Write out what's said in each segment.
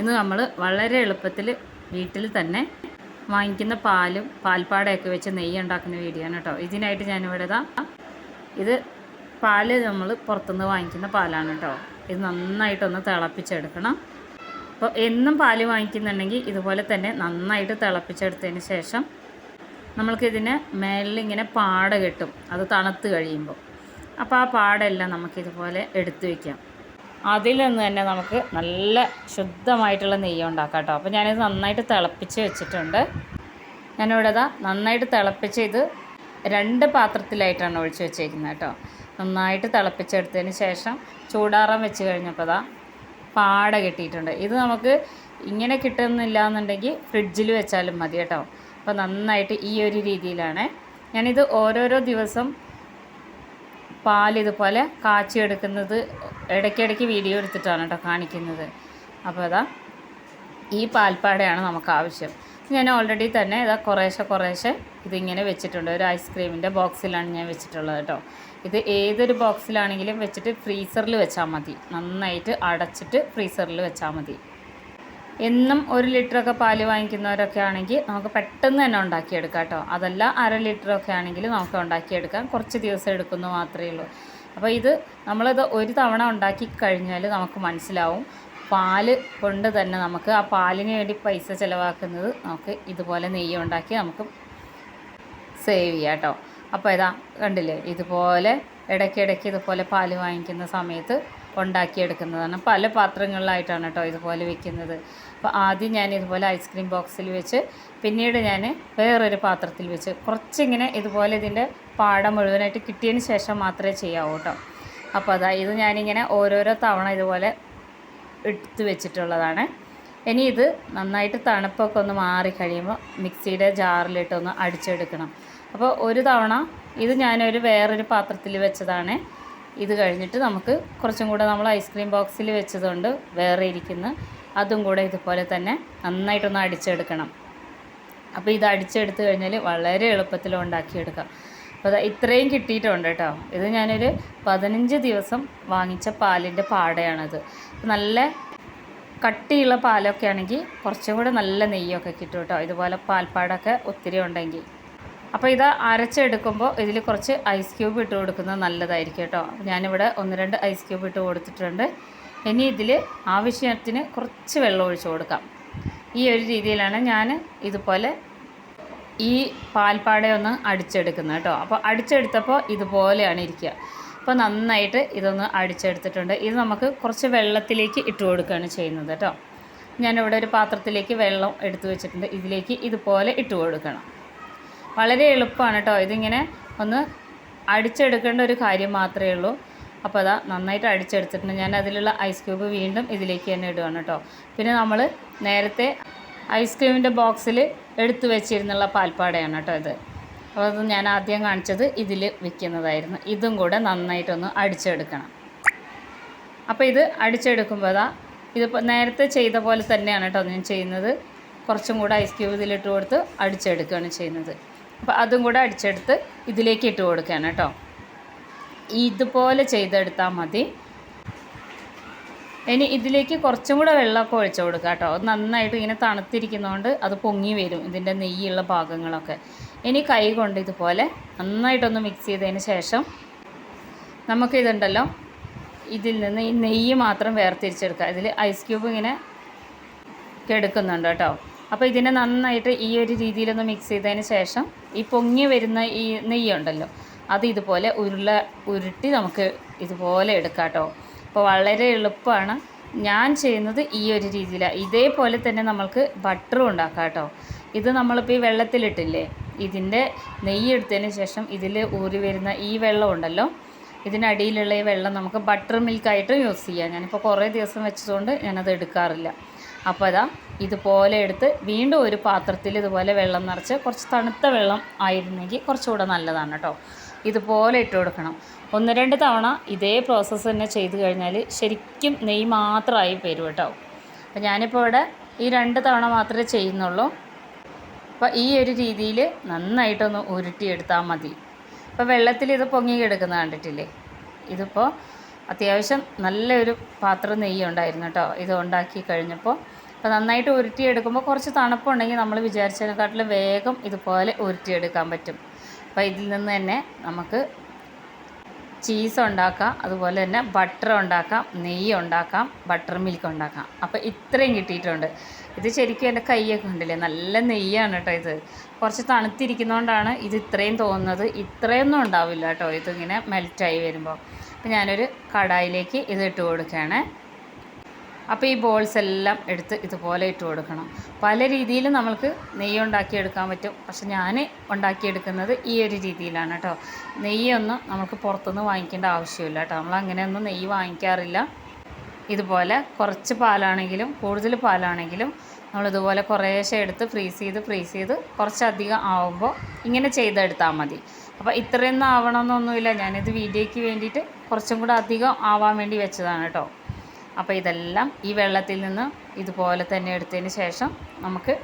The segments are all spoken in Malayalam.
ഇന്ന് നമ്മൾ വളരെ എളുപ്പത്തിൽ വീട്ടിൽ തന്നെ വാങ്ങിക്കുന്ന പാലും പാൽപ്പാടയൊക്കെ വെച്ച് നെയ്യ് ഉണ്ടാക്കുന്ന വീഡിയോ ആണ് കേട്ടോ. ഇതിനായിട്ട് ഞാനിവിടെ ഇതാ ഇത് പാൽ നമ്മൾ പുറത്തുനിന്ന് വാങ്ങിക്കുന്ന പാലാണ് കേട്ടോ. ഇത് നന്നായിട്ടൊന്ന് തിളപ്പിച്ചെടുക്കണം. അപ്പോൾ എന്നും പാൽ വാങ്ങിക്കുന്നുണ്ടെങ്കിൽ ഇതുപോലെ തന്നെ നന്നായിട്ട് തിളപ്പിച്ചെടുത്തതിന് ശേഷം നമ്മൾക്കിതിന് മേളിൽ ഇങ്ങനെ പാട കെട്ടും. അത് തണുത്ത് കഴിയുമ്പോൾ അപ്പോൾ ആ പാടെല്ലാം നമുക്കിതുപോലെ എടുത്തു വയ്ക്കാം അതിൽ നിന്ന് തന്നെ നമുക്ക് നല്ല ശുദ്ധമായിട്ടുള്ള നെയ്യ് ഉണ്ടാക്കാം കേട്ടോ. അപ്പോൾ ഞാനിത് നന്നായിട്ട് തിളപ്പിച്ച് വെച്ചിട്ടുണ്ട്. ഞാനിവിടെ ഇതാ നന്നായിട്ട് തിളപ്പിച്ച് ഇത് രണ്ട് പാത്രത്തിലായിട്ടാണ് ഒഴിച്ച് വെച്ചേക്കുന്നത് കേട്ടോ. നന്നായിട്ട് തിളപ്പിച്ചെടുത്തതിന് ശേഷം ചൂടാറാൻ വെച്ച് കഴിഞ്ഞപ്പോൾ ഇതാ പാട കിട്ടിയിട്ടുണ്ട്. ഇത് നമുക്ക് ഇങ്ങനെ കിട്ടുന്നില്ല എന്നുണ്ടെങ്കിൽ ഫ്രിഡ്ജിൽ വെച്ചാലും മതി കേട്ടോ. അപ്പോൾ നന്നായിട്ട് ഈ ഒരു രീതിയിലാണ്. ഞാനിത് ഓരോരോ ദിവസം പാൽ ഇതുപോലെ കാച്ചി എടുക്കുന്നത് ഇടയ്ക്കിടയ്ക്ക് വീഡിയോ എടുത്തിട്ടാണ് കേട്ടോ കാണിക്കുന്നത്. അപ്പോൾ അതാ ഈ പാൽപ്പാടയാണ് നമുക്ക് ആവശ്യം. ഞാൻ ഓൾറെഡി തന്നെ ഇതാ കുറേശ്ശെ കുറേശ്ശെ ഇതിങ്ങനെ വെച്ചിട്ടുണ്ട്. ഒരു ഐസ്ക്രീമിന്റെ ബോക്സിലാണ് ഞാൻ വെച്ചിട്ടുള്ളത് കേട്ടോ ഇത് ഏതൊരു ബോക്സിലാണെങ്കിലും വെച്ചിട്ട് ഫ്രീസറിൽ വെച്ചാൽ മതി. നന്നായിട്ട് അടച്ചിട്ട് ഫ്രീസറിൽ വെച്ചാൽ മതി. എന്നും ഒരു ലിറ്ററൊക്കെ പാൽ വാങ്ങിക്കുന്നവരൊക്കെ ആണെങ്കിൽ നമുക്ക് പെട്ടെന്ന് തന്നെ ഉണ്ടാക്കിയെടുക്കാം കേട്ടോ. അതല്ല അര ലിറ്ററൊക്കെ ആണെങ്കിൽ നമുക്ക് ഉണ്ടാക്കിയെടുക്കാം. കുറച്ച് ദിവസം എടുക്കുന്നു മാത്രമേ ഉള്ളൂ. അപ്പോൾ ഇത് നമ്മളിത് ഒരു തവണ ഉണ്ടാക്കി കഴിഞ്ഞാൽ നമുക്ക് മനസ്സിലാവും. പാൽ കൊണ്ട് തന്നെ നമുക്ക് ആ പാലിന് വേണ്ടി പൈസ ചിലവാക്കുന്നത് നമുക്ക് ഇതുപോലെ നെയ്യ് ഉണ്ടാക്കി നമുക്ക് സേവ് ചെയ്യാം കേട്ടോ. അപ്പോൾ ഇതാ കണ്ടില്ലേ? ഇതുപോലെ ഇടയ്ക്കിടയ്ക്ക് ഇതുപോലെ പാൽ വാങ്ങിക്കുന്ന സമയത്ത് ഉണ്ടാക്കിയെടുക്കുന്നതാണ്. പല പാത്രങ്ങളിലായിട്ടാണ് കേട്ടോ ഇതുപോലെ വെക്കുന്നത്. അപ്പോൾ ആദ്യം ഞാൻ ഇതുപോലെ ഐസ്ക്രീം ബോക്സിൽ വെച്ച് പിന്നീട് ഞാൻ വേറൊരു പാത്രത്തിൽ വെച്ച് കുറച്ചിങ്ങനെ ഇതുപോലെ ഇതിന്റെ പാടം മുഴുവനായിട്ട് കിട്ടിയതിന് ശേഷം മാത്രമേ ചെയ്യാവൂ കേട്ടോ. അപ്പോൾ അതാ ഇത് ഞാനിങ്ങനെ ഓരോരോ തവണ ഇതുപോലെ എടുത്ത് വെച്ചിട്ടുള്ളതാണ്. ഇനി ഇത് നന്നായിട്ട് തണുപ്പൊക്കെ ഒന്ന് മാറി കഴിയുമ്പോൾ മിക്സിയുടെ ജാറിലിട്ടൊന്ന് അടിച്ചെടുക്കണം. അപ്പോൾ ഒരു തവണ ഇത് ഞാനൊരു വേറൊരു പാത്രത്തിൽ വെച്ചതാണ്. ഇത് കഴിഞ്ഞിട്ട് നമുക്ക് കുറച്ചും കൂടെ നമ്മൾ ഐസ്ക്രീം ബോക്സിൽ വെച്ചതുകൊണ്ട് വേറെ ഇരിക്കുന്ന. അതും കൂടെ ഇതുപോലെ തന്നെ നന്നായിട്ടൊന്ന് അടിച്ചെടുക്കണം. അപ്പോൾ ഇത് അടിച്ചെടുത്ത് കഴിഞ്ഞാൽ വളരെ എളുപ്പത്തിൽ ഉണ്ടാക്കിയെടുക്കാം. അപ്പോൾ ഇത്രയും കിട്ടിയിട്ടുണ്ട് കേട്ടോ. ഇത് ഞാനൊരു പതിനഞ്ച് ദിവസം വാങ്ങിച്ച പാലിന്റെ പാടയാണത്. നല്ല കട്ടിയുള്ള പാലൊക്കെ ആണെങ്കിൽ കുറച്ചും കൂടെ നല്ല നെയ്യൊക്കെ കിട്ടും കേട്ടോ. ഇതുപോലെ പാൽപ്പാടൊക്കെ ഒത്തിരി ഉണ്ടെങ്കിൽ. അപ്പോൾ ഇത് അരച്ചെടുക്കുമ്പോൾ ഇതിൽ കുറച്ച് ഐസ് ക്യൂബ് ഇട്ട് കൊടുക്കുന്നത് നല്ലതായിരിക്കും കേട്ടോ. ഞാനിവിടെ ഒന്ന് രണ്ട് ഐസ് ക്യൂബ് ഇട്ട് കൊടുത്തിട്ടുണ്ട്. ഇനി ഇതിൽ ആവശ്യത്തിന് കുറച്ച് വെള്ളം ഒഴിച്ച് കൊടുക്കാം. ഈ ഒരു രീതിയിലാണ് ഞാൻ ഇതുപോലെ ഈ പാൽപ്പാടെ ഒന്ന് അടിച്ചെടുക്കുന്നത് കേട്ടോ. അപ്പോൾ അടിച്ചെടുത്തപ്പോൾ ഇതുപോലെയാണ് ഇരിക്കുക. അപ്പോൾ നന്നായിട്ട് ഇതൊന്ന് അടിച്ചെടുത്തിട്ടുണ്ട്. ഇത് നമുക്ക് കുറച്ച് വെള്ളത്തിലേക്ക് ഇട്ട് കൊടുക്കുകയാണ് ചെയ്യുന്നത് കേട്ടോ. ഞാനിവിടെ ഒരു പാത്രത്തിലേക്ക് വെള്ളം എടുത്തു വെച്ചിട്ടുണ്ട്. ഇതിലേക്ക് ഇതുപോലെ ഇട്ട് കൊടുക്കണം. വളരെ എളുപ്പമാണ് കേട്ടോ ഇതിങ്ങനെ ഒന്ന് അടിച്ചെടുക്കേണ്ട ഒരു കാര്യം മാത്രമേ ഉള്ളൂ. അപ്പോൾ അതാ നന്നായിട്ട് അടിച്ചെടുത്തിട്ടുണ്ട്. ഞാൻ അതിലുള്ള ഐസ് ക്യൂബ് വീണ്ടും ഇതിലേക്ക് തന്നെ ഇടുകയാണ് കേട്ടോ പിന്നെ നമ്മൾ നേരത്തെ ഐസ്ക്രീമിന്റെ ബോക്സിൽ എടുത്തു വെച്ചിരുന്നുള്ള പാൽപ്പാടയാണ് കേട്ടോ ഇത്. അപ്പോൾ അത് ഞാൻ ആദ്യം കാണിച്ചത് ഇതിൽ വെക്കുന്നതായിരുന്നു. ഇതും കൂടെ നന്നായിട്ടൊന്ന് അടിച്ചെടുക്കണം. അപ്പോൾ ഇത് അടിച്ചെടുക്കുമ്പോൾ അതാ ഇതിപ്പോൾ നേരത്തെ ചെയ്ത പോലെ തന്നെയാണ് കേട്ടോ ഞാൻ ചെയ്യുന്നത്. കുറച്ചും കൂടെ ഐസ് ക്യൂബ് ഇതിലിട്ട് കൊടുത്ത് അടിച്ചെടുക്കുകയാണ് ചെയ്യുന്നത്. അപ്പോൾ അതും കൂടെ അടിച്ചെടുത്ത് ഇതിലേക്ക് ഇട്ട് കൊടുക്കുകയാണ് കേട്ടോ. ഇതുപോലെ ചെയ്തെടുത്താൽ മതി. ഇനി ഇതിലേക്ക് കുറച്ചും കൂടെ വെള്ളമൊക്കെ ഒഴിച്ചു കൊടുക്കുക കേട്ടോ. അത് നന്നായിട്ട് ഇങ്ങനെ തണുത്തിരിക്കുന്നതുകൊണ്ട് അത് പൊങ്ങി വരും ഇതിന്റെ നെയ്യുള്ള ഭാഗങ്ങളൊക്കെ. ഇനി കൈ കൊണ്ട് ഇതുപോലെ നന്നായിട്ടൊന്ന് മിക്സ് ചെയ്തതിന് ശേഷം നമുക്കിതുണ്ടല്ലോ ഇതിൽ നിന്ന് ഈ നെയ്യ് മാത്രം വേർതിരിച്ചെടുക്കുക. ഇതിൽ ഐസ് ക്യൂബ് ഇങ്ങനെ കെടുക്കുന്നുണ്ട് കേട്ടോ. അപ്പോൾ ഇതിനെ നന്നായിട്ട് ഈ ഒരു രീതിയിലൊന്ന് മിക്സ് ചെയ്തതിന് ശേഷം ഈ പൊങ്ങി വരുന്ന ഈ നെയ്യുണ്ടല്ലോ അത് ഇതുപോലെ ഉരുള ഉരുട്ടി നമുക്ക് ഇതുപോലെ എടുക്കാം കേട്ടോ. അപ്പോൾ വളരെ എളുപ്പമാണ്. ഞാൻ ചെയ്യുന്നത് ഈ ഒരു രീതിയിലാണ് ഇതേപോലെ തന്നെ നമുക്ക് ബട്ടറും ഉണ്ടാക്കാം കേട്ടോ. ഇത് നമ്മളിപ്പോൾ ഈ വെള്ളത്തിലിട്ടില്ലേ ഇതിന്റെ നെയ്യ് എടുത്തതിന് ശേഷം ഇതിൽ ഊറി വരുന്ന ഈ വെള്ളം ഉണ്ടല്ലോ ഇതിനടിയിലുള്ള ഈ വെള്ളം നമുക്ക് ബട്ടർ മിൽക്കായിട്ടും യൂസ് ചെയ്യാം. ഞാനിപ്പോൾ കുറേ ദിവസം വെച്ചതുകൊണ്ട് ഞാനത് എടുക്കാറില്ല. അപ്പോൾ അതാ ഇതുപോലെ എടുത്ത് വീണ്ടും ഒരു പാത്രത്തിൽ ഇതുപോലെ വെള്ളം നിറച്ച് കുറച്ച് തണുത്ത വെള്ളം ആയിരുന്നെങ്കിൽ കുറച്ചുകൂടെ നല്ലതാണ് കേട്ടോ. ഇതുപോലെ ഇട്ട് കൊടുക്കണം. ഒന്ന് രണ്ട് തവണ ഇതേ പ്രോസസ്സ് തന്നെ ചെയ്ത് കഴിഞ്ഞാൽ ശരിക്കും നെയ് മാത്രമായി വരും കേട്ടോ. അപ്പോൾ ഞാനിപ്പോൾ ഇവിടെ ഈ രണ്ട് തവണ മാത്രമേ ചെയ്യുന്നുള്ളൂ. അപ്പോൾ ഈ ഒരു രീതിയിൽ നന്നായിട്ടൊന്ന് ഉരുട്ടിയെടുത്താൽ മതി. അപ്പോൾ വെള്ളത്തിൽ ഇത് പൊങ്ങി കിടക്കുന്ന കണ്ടിട്ടില്ലേ? ഇതിപ്പോൾ അത്യാവശ്യം നല്ലൊരു പാത്രം നെയ്യ് ഉണ്ടായിരുന്നു കേട്ടോ. ഇത് ഉണ്ടാക്കി കഴിഞ്ഞപ്പോൾ അപ്പോൾ നന്നായിട്ട് ഉരുട്ടിയെടുക്കുമ്പോൾ കുറച്ച് തണുപ്പുണ്ടെങ്കിൽ നമ്മൾ വിചാരിച്ചതിനെക്കാട്ടിലും വേഗം ഇതുപോലെ ഉരുട്ടിയെടുക്കാൻ പറ്റും. അപ്പോൾ ഇതിൽ നിന്ന് തന്നെ നമുക്ക് ചീസ് ഉണ്ടാക്കാം അതുപോലെ തന്നെ ബട്ടർ ഉണ്ടാക്കാം നെയ്യ് ഉണ്ടാക്കാം ബട്ടർ മിൽക്ക് ഉണ്ടാക്കാം. അപ്പോൾ ഇത്രയും കിട്ടിയിട്ടുണ്ട്. ഇത് ശരിക്കും എന്റെ കൈയൊക്കെ ഉണ്ടല്ലേ നല്ല നെയ്യാണ് കേട്ടോ ഇത്. കുറച്ച് തണുത്തിരിക്കുന്നതുകൊണ്ടാണ് ഇത് ഇത്രയും തോന്നുന്നത്. ഇത്രയൊന്നും ഉണ്ടാവില്ല കേട്ടോ. ഇതിങ്ങനെ മെൽറ്റായി വരുമ്പോൾ. അപ്പോൾ ഞാനൊരു കടായിലേക്ക് ഇത് ഇട്ട് കൊടുക്കുകയാണ്. അപ്പോൾ ഈ ബോൾസ് എല്ലാം എടുത്ത് ഇതുപോലെ ഇട്ട് കൊടുക്കണം. പല രീതിയിലും നമുക്ക് നെയ്യ് ഉണ്ടാക്കിയെടുക്കാൻ പറ്റും. പക്ഷെ ഞാൻ ഉണ്ടാക്കിയെടുക്കുന്നത് ഈ ഒരു രീതിയിലാണ് കേട്ടോ. നെയ്യൊന്നും നമുക്ക് പുറത്തുനിന്ന് വാങ്ങിക്കേണ്ട ആവശ്യമില്ല കേട്ടോ. നമ്മൾ അങ്ങനെയൊന്നും നെയ്യ് വാങ്ങിക്കാറില്ല. ഇതുപോലെ കുറച്ച് പാലാണെങ്കിലും കൂടുതൽ പാലാണെങ്കിലും നമ്മളിതുപോലെ കുറേശ്ശെ എടുത്ത് ഫ്രീസ് ചെയ്ത് ഫ്രീസ് ചെയ്ത് കുറച്ചധികം ആവുമ്പോൾ ഇങ്ങനെ ചെയ്തെടുത്താൽ മതി. അപ്പോൾ ഇത്രയൊന്നും ആവണമെന്നൊന്നുമില്ല. ഞാനിത് വീഡിയോയ്ക്ക് വേണ്ടിയിട്ട് കുറച്ചും കൂടെ അധികം ആവാൻ വേണ്ടി വെച്ചതാണ് കേട്ടോ. അപ്പോൾ ഇതെല്ലാം ഈ വെള്ളത്തിൽ നിന്ന് ഇതുപോലെ തന്നെ എടുത്തതിന് ശേഷം നമുക്ക്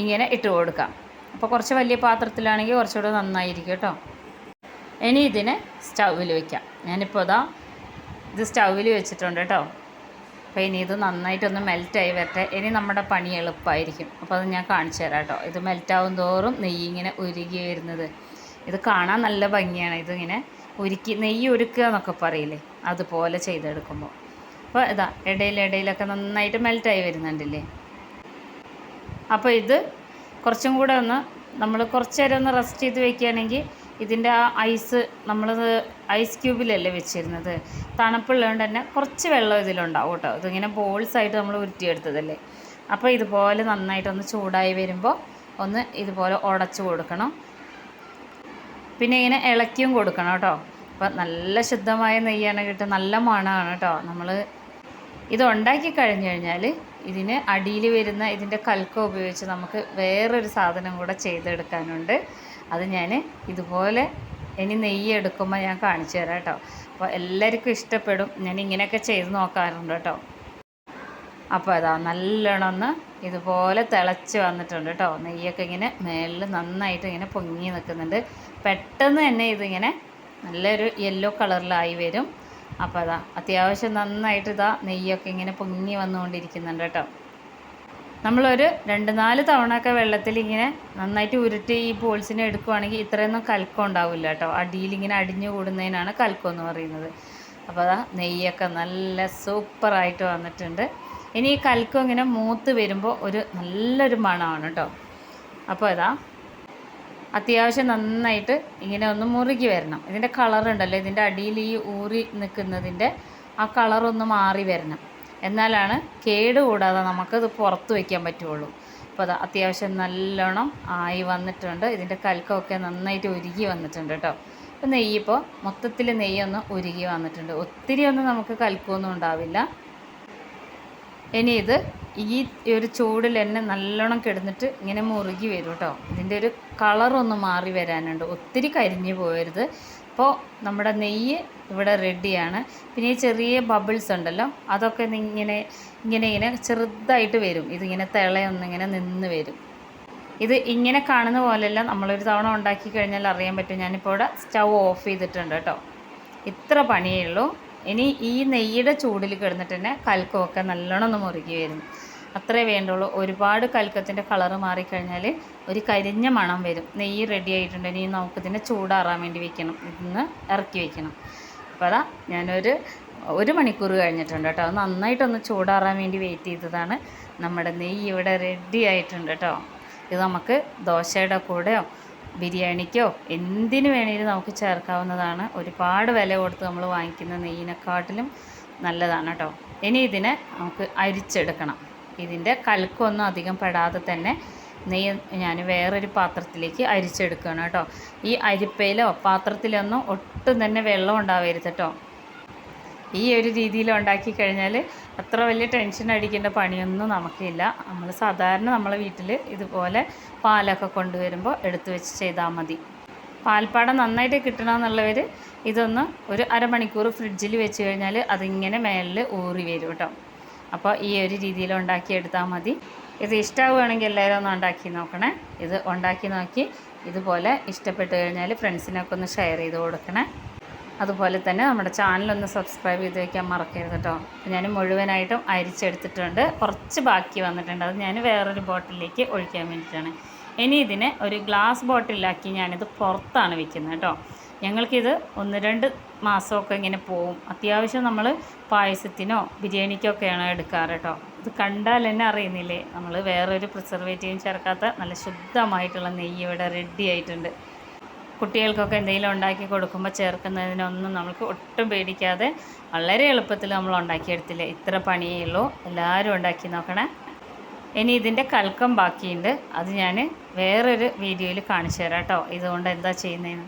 ഇങ്ങനെ ഇട്ട് കൊടുക്കാം. അപ്പോൾ കുറച്ച് വലിയ പാത്രത്തിലാണെങ്കിൽ കുറച്ചുകൂടെ നന്നായിരിക്കും കേട്ടോ. ഇനി ഇതിനെ സ്റ്റൗവിൽ വെക്കാം. ഞാനിപ്പോൾ ഇതാ ഇത് സ്റ്റൗവിൽ വെച്ചിട്ടുണ്ട് കേട്ടോ. അപ്പോൾ ഇനി ഇത് നന്നായിട്ടൊന്ന് മെൽറ്റായി വരട്ടെ. ഇനി നമ്മുടെ പണി എളുപ്പമായിരിക്കും അപ്പോൾ അത് ഞാൻ കാണിച്ചു തരാം കേട്ടോ. ഇത് മെൽറ്റാവും തോറും നെയ്യ് ഇങ്ങനെ ഉരുകി വരുന്നത്. ഇത് കാണാൻ നല്ല ഭംഗിയാണ്. ഇതിങ്ങനെ ഉരുക്കി നെയ്യ് ഉരുക്കുക എന്നൊക്കെ പറയില്ലേ? അതുപോലെ ചെയ്തെടുക്കുമ്പോൾ. അപ്പോൾ ഇതാ ഇടയിലിടയിലൊക്കെ നന്നായിട്ട് മെൽറ്റായി വരുന്നുണ്ടല്ലേ? അപ്പോൾ ഇത് കുറച്ചും കൂടെ ഒന്ന് നമ്മൾ കുറച്ച് നേരം ഒന്ന് റെസ്റ്റ് ചെയ്ത് വെക്കുകയാണെങ്കിൽ ഇതിന്റെ ആ ഐസ് നമ്മൾ ഐസ് ക്യൂബിലല്ലേ വെച്ചിരുന്നത്? തണുപ്പുള്ളതുകൊണ്ട് തന്നെ കുറച്ച് വെള്ളം ഇതിലുണ്ടാവും കേട്ടോ. ഇതിങ്ങനെ ബോൾസായിട്ട് നമ്മൾ ഉരുട്ടിയെടുത്തതല്ലേ? അപ്പോൾ ഇതുപോലെ നന്നായിട്ടൊന്ന് ചൂടായി വരുമ്പോൾ ഒന്ന് ഇതുപോലെ ഉടച്ചു കൊടുക്കണം. പിന്നെ ഇങ്ങനെ ഇളക്കിയും കൊടുക്കണം കേട്ടോ. അപ്പോൾ നല്ല ശുദ്ധമായ നെയ്യാണ് കിട്ടുക നല്ല മണമാണ് കേട്ടോ. നമ്മൾ ഇത് ഉണ്ടാക്കി കഴിഞ്ഞ് കഴിഞ്ഞാൽ ഇതിന് അടിയിൽ വരുന്ന ഇതിന്റെ കൽക്കം ഉപയോഗിച്ച് നമുക്ക് വേറൊരു സാധനം കൂടെ ചെയ്തെടുക്കാനുണ്ട്. അത് ഞാൻ ഇതുപോലെ ഇനി നെയ്യ് എടുക്കുമ്പോൾ ഞാൻ കാണിച്ചു തരാം കേട്ടോ. അപ്പോൾ എല്ലാവർക്കും ഇഷ്ടപ്പെടും. ഞാൻ ഇങ്ങനെയൊക്കെ ചെയ്ത് നോക്കാറുണ്ട് കേട്ടോ. അപ്പോൾ അതാ നല്ലോണം ഒന്ന് ഇതുപോലെ തിളച്ച് വന്നിട്ടുണ്ട് കേട്ടോ നെയ്യൊക്കെ ഇങ്ങനെ മേളിൽ നന്നായിട്ട് ഇങ്ങനെ പൊങ്ങി നിൽക്കുന്നുണ്ട്. പെട്ടെന്ന് തന്നെ ഇതിങ്ങനെ നല്ലൊരു യെല്ലോ കളറിലായി വരും. അപ്പോൾ അതാ അത്യാവശ്യം നന്നായിട്ട് ഇതാ നെയ്യൊക്കെ ഇങ്ങനെ പൊങ്ങി വന്നുകൊണ്ടിരിക്കുന്നുണ്ട് കേട്ടോ നമ്മളൊരു രണ്ട് നാല് തവണയൊക്കെ വെള്ളത്തിൽ ഇങ്ങനെ നന്നായിട്ട് ഉരുട്ടി ഈ ബോൾസിനെ എടുക്കുവാണെങ്കിൽ ഇത്രയൊന്നും കൽക്കം ഉണ്ടാവില്ല കേട്ടോ അടിയിൽ ഇങ്ങനെ അടിഞ്ഞു കൂടുന്നതിനാണ് കൽക്കം എന്ന് പറയുന്നത്. അപ്പോൾ അതാ നെയ്യൊക്കെ നല്ല സൂപ്പറായിട്ട് വന്നിട്ടുണ്ട്. ഇനി ഈ കൽക്കം ഇങ്ങനെ മൂത്ത് വരുമ്പോൾ ഒരു നല്ലൊരു മണമാണ് കേട്ടോ. അപ്പോൾ ഇതാ അത്യാവശ്യം നന്നായിട്ട് ഇങ്ങനെ ഒന്ന് മുറുകി വരണം. ഇതിന്റെ കളർ ഉണ്ടല്ലോ ഇതിന്റെ അടിയിൽ ഈ ഊറി നിൽക്കുന്നതിന്റെ ആ കളറൊന്ന് മാറി വരണം. എന്നാലാണ് കേട് കൂടാതെ നമുക്കത് പുറത്ത് വയ്ക്കാൻ പറ്റുള്ളൂ. അപ്പോൾ അത് അത്യാവശ്യം നല്ലോണം ആയി വന്നിട്ടുണ്ട്. ഇതിന്റെ കൽക്കമൊക്കെ നന്നായിട്ട് ഉരുകി വന്നിട്ടുണ്ട് കേട്ടോ. അപ്പോൾ നെയ്യിപ്പോൾ മൊത്തത്തിൽ നെയ്യൊന്ന് ഉരുകി വന്നിട്ടുണ്ട്. ഒത്തിരി ഒന്നും നമുക്ക് കൽക്കമൊന്നും ഉണ്ടാവില്ല. ഇനി ഇത് ഈ ഒരു ചൂടിൽ തന്നെ നല്ലോണം കിടന്നിട്ട് ഇങ്ങനെ മുറുകി വരും കേട്ടോ ഇതിന്റെ ഒരു കളറൊന്ന് മാറി വരാനുണ്ട്. ഒത്തിരി കരിഞ്ഞു പോയരുത് അപ്പോൾ നമ്മുടെ നെയ്യ് ഇവിടെ റെഡിയാണ് പിന്നെ ഈ ചെറിയ ബബിൾസ് ഉണ്ടല്ലോ അതൊക്കെ ഇങ്ങനെ ഇങ്ങനെ ഇങ്ങനെ ചെറുതായിട്ട് വരും. ഇതിങ്ങനെ തിളയൊന്നിങ്ങനെ നിന്ന് വരും. ഇത് ഇങ്ങനെ കാണുന്ന പോലെയല്ല നമ്മളൊരു തവണ ഉണ്ടാക്കി കഴിഞ്ഞാൽ അറിയാൻ പറ്റും. ഞാനിപ്പോൾ ഇവിടെ സ്റ്റൗ ഓഫ് ചെയ്തിട്ടുണ്ട് കേട്ടോ ഇത്ര പണിയേ ഉള്ളൂ. ഇനി ഈ നെയ്യുടെ ചൂടിൽ കിടന്നിട്ട് തന്നെ കൽക്കമൊക്കെ നല്ലോണം ഒന്ന് മുറുകി വരും അത്രേ വേണ്ടുള്ളൂ. ഒരുപാട് കൽക്കത്തിന്റെ കളറ് മാറിക്കഴിഞ്ഞാൽ ഒരു കരിഞ്ഞ മണം വരും. നെയ്യ് റെഡി ആയിട്ടുണ്ട്. ഇനി നമുക്കിതിനെ ചൂടാറാൻ വേണ്ടി വെക്കണം. ഇന്ന് ഇറക്കി വെക്കണം. അപ്പോൾ അതാ ഞാനൊരു ഒരു മണിക്കൂർ കഴിഞ്ഞിട്ടുണ്ട് കേട്ടോ. നന്നായിട്ടൊന്ന് ചൂടാറാൻ വേണ്ടി വെയിറ്റ് ചെയ്തതാണ്. നമ്മുടെ നെയ്യ് ഇവിടെ റെഡി ആയിട്ടുണ്ട് കേട്ടോ. ഇത് നമുക്ക് ദോശയുടെ കൂടെയോ ബിരിയാണിക്കോ എന്തിനു വേണേലും നമുക്ക് ചേർക്കാവുന്നതാണ്. ഒരുപാട് വില കൊടുത്ത് നമ്മൾ വാങ്ങിക്കുന്ന നെയ്യിനെക്കാട്ടിലും നല്ലതാണ് കേട്ടോ. ഇനി ഇതിനെ നമുക്ക് അരിച്ചെടുക്കണം. ഇതിന്റെ കൽക്കൊന്നും അധികം പെടാതെ തന്നെ നെയ്യ് ഞാൻ വേറൊരു പാത്രത്തിലേക്ക് അരിച്ചെടുക്കുകയാണ് കേട്ടോ. ഈ അരിപ്പയിലോ പാത്രത്തിലൊന്നും ഒട്ടും തന്നെ വെള്ളം ഉണ്ടാവരുത് കേട്ടോ. ഈ ഒരു രീതിയിൽ ഉണ്ടാക്കി കഴിഞ്ഞാൽ അത്ര വലിയ ടെൻഷൻ അടിക്കേണ്ട പണിയൊന്നും നമുക്കില്ല. നമ്മൾ സാധാരണ നമ്മളെ വീട്ടിൽ ഇതുപോലെ പാലൊക്കെ കൊണ്ടുവരുമ്പോൾ എടുത്തു വെച്ച് ചെയ്താൽ മതി. പാൽപ്പാടം നന്നായിട്ട് കിട്ടണമെന്നുള്ളവർ ഇതൊന്ന് ഒരു അരമണിക്കൂർ ഫ്രിഡ്ജിൽ വെച്ച് കഴിഞ്ഞാൽ അതിങ്ങനെ മേലിൽ ഊറി വരും കേട്ടോ അപ്പോൾ ഈ ഒരു രീതിയിൽ ഉണ്ടാക്കിയെടുത്താൽ മതി. ഇത് ഇഷ്ടമാവുകയാണെങ്കിൽ എല്ലാവരും ഒന്ന് ഉണ്ടാക്കി നോക്കണേ. ഇത് ഉണ്ടാക്കി നോക്കി ഇതുപോലെ ഇഷ്ടപ്പെട്ട് കഴിഞ്ഞാൽ ഫ്രണ്ട്സിനൊക്കെ ഒന്ന് ഷെയർ ചെയ്ത് കൊടുക്കണേ. അതുപോലെ തന്നെ നമ്മുടെ ചാനലൊന്ന് സബ്സ്ക്രൈബ് ചെയ്ത് വയ്ക്കാൻ മറക്കരുത് കേട്ടോ ഞാൻ മുഴുവനായിട്ടും അരിച്ചെടുത്തിട്ടുണ്ട്. കുറച്ച് ബാക്കി വന്നിട്ടുണ്ട്. അത് ഞാൻ വേറൊരു ബോട്ടിലേക്ക് ഒഴിക്കാൻ വേണ്ടിയിട്ടാണ്. ഇനി ഇതിനെ ഒരു ഗ്ലാസ് ബോട്ടിലാക്കി ഞാനിത് പുറത്താണ് വെക്കുന്നത് കേട്ടോ ഞങ്ങൾക്കിത് ഒന്ന് രണ്ട് മാസമൊക്കെ ഇങ്ങനെ പോവും. അത്യാവശ്യം നമ്മൾ പായസത്തിനോ ബിരിയാണിക്കൊക്കെയാണ് എടുക്കാറ് കേട്ടോ ഇത് കണ്ടാൽ തന്നെ അറിയുന്നില്ലേ? നമ്മൾ വേറൊരു പ്രിസർവേറ്റീവും ചേർക്കാത്ത നല്ല ശുദ്ധമായിട്ടുള്ള നെയ്യ് ഇവിടെ റെഡി ആയിട്ടുണ്ട്. കുട്ടികൾക്കൊക്കെ എന്തെങ്കിലും ഉണ്ടാക്കി കൊടുക്കുമ്പോൾ ചേർക്കുന്നതിനൊന്നും നമുക്ക് ഒട്ടും പേടിക്കാതെ വളരെ എളുപ്പത്തിൽ നമ്മൾ ഉണ്ടാക്കിയെടുത്തില്ല? ഇത്ര പണിയേ ഉള്ളൂ. എല്ലാവരും ഉണ്ടാക്കി നോക്കണേ. ഇനി ഇതിന്റെ കൽക്കം ബാക്കിയുണ്ട്. അത് ഞാൻ വേറൊരു വീഡിയോയിൽ കാണിച്ചു തരാം കേട്ടോ. ഇതുകൊണ്ട് എന്താ ചെയ്യുന്നതെന്ന്